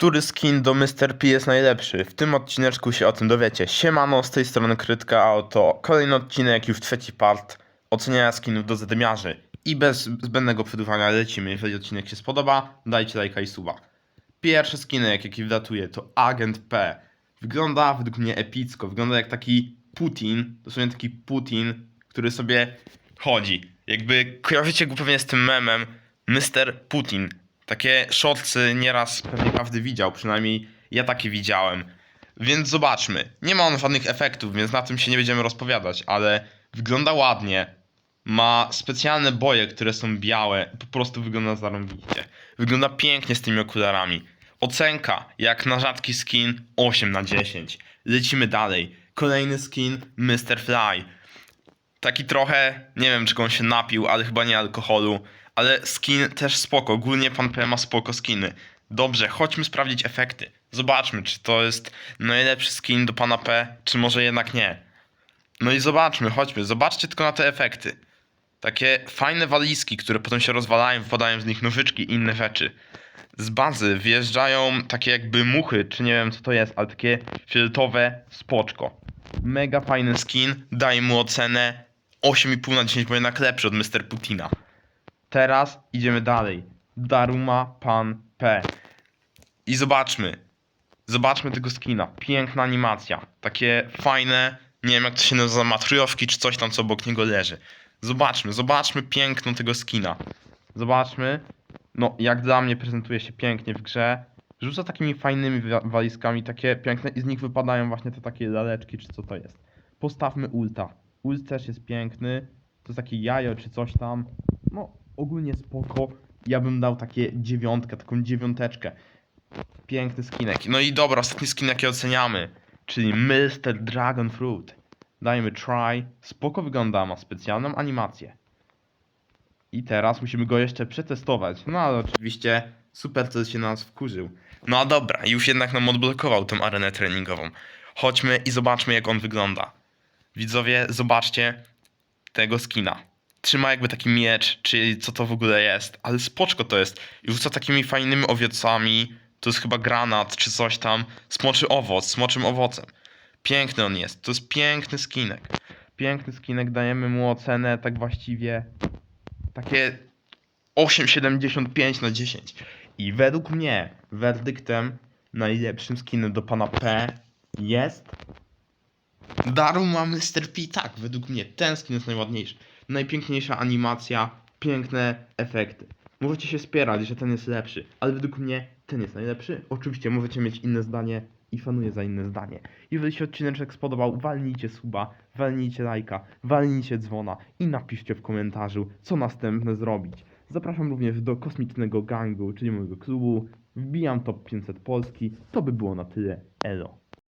Który skin do Mr. P jest najlepszy? W tym odcineczku się o tym dowiecie. Siemano, z tej strony Krytka, a oto kolejny odcinek, już trzeci part oceniania skinów do zadymiarzy. I bez zbędnego przedłużania lecimy. Jeżeli odcinek się spodoba, dajcie lajka i suba. Pierwszy skinek, jaki wlatuje, to Agent P. Wygląda według mnie epicko. Wygląda jak taki Putin, dosłownie taki Putin, który sobie chodzi. Jakby kojarzycie go pewnie z tym memem Mr. Putin. Takie shortsy nieraz pewnie każdy widział, przynajmniej ja takie widziałem. Więc zobaczmy. Nie ma on żadnych efektów, więc na tym się nie będziemy rozpowiadać, ale wygląda ładnie. Ma specjalne boje, które są białe. Po prostu wygląda zarąbiście. Wygląda pięknie z tymi okularami. Ocenka, jak na rzadki skin, 8 na 10. Lecimy dalej. Kolejny skin, Mr. Fly. Taki trochę, nie wiem czy on się napił, ale chyba nie alkoholu. Ale skin też spoko. Ogólnie pan P ma spoko skiny. Dobrze, chodźmy sprawdzić efekty. Zobaczmy, czy to jest najlepszy skin do pana P, czy może jednak nie. No i zobaczmy, chodźmy. Zobaczcie tylko na te efekty. Takie fajne walizki, które potem się rozwalają, wpadają z nich nożyczki i inne rzeczy. Z bazy wjeżdżają takie jakby muchy, czy nie wiem co to jest, ale takie fioletowe spoczko. Mega fajny skin, daję mu ocenę 8,5 na 10, bo jednak lepszy od Mr. Putina. Teraz idziemy dalej. Daruma Pan P. I zobaczmy. Zobaczmy tego skina. Piękna animacja. Takie fajne, nie wiem jak to się nazywa, matryjowki czy coś tam, co obok niego leży. Zobaczmy, zobaczmy piękno tego skina. Zobaczmy. No, jak dla mnie prezentuje się pięknie w grze. Rzuca takimi fajnymi wa- walizkami, takie piękne i z nich wypadają właśnie te takie laleczki, czy co to jest. Postawmy ulta. Też jest piękny. To jest takie jajo, czy coś tam. No, ogólnie spoko. Ja bym dał takie dziewiątkę, taką dziewiąteczkę. Piękny skinek. No i dobra, ostatni skin jaki oceniamy. Czyli Mr. Dragon Fruit. Dajmy try. Spoko wygląda, ma specjalną animację. I teraz musimy go jeszcze przetestować. No ale oczywiście super to się na nas wkurzył. No a dobra, już jednak nam odblokował tą arenę treningową. Chodźmy i zobaczmy jak on wygląda. Widzowie, zobaczcie tego skina. Trzyma jakby taki miecz, czy co to w ogóle jest, ale spoczko to jest. I rzuca takimi fajnymi owiecami. To jest chyba granat, czy coś tam. Smoczy owoc, smoczym owocem. Piękny on jest. To jest piękny skinek. Piękny skinek, dajemy mu ocenę tak właściwie takie 8,75 na 10. I według mnie werdyktem najlepszym skinem do pana P jest Daruma Mr. P. Tak, według mnie ten skin jest najładniejszy. Najpiękniejsza animacja, piękne efekty. Możecie się spierać, że ten jest lepszy, ale według mnie ten jest najlepszy. Oczywiście możecie mieć inne zdanie i fanuję za inne zdanie. Jeżeli się odcineczek spodobał, walnijcie suba, walnijcie lajka, walnijcie dzwona i napiszcie w komentarzu, co następne zrobić. Zapraszam również do kosmicznego gangu, czyli mojego klubu. Wbijam top 500 Polski. To by było na tyle. Elo.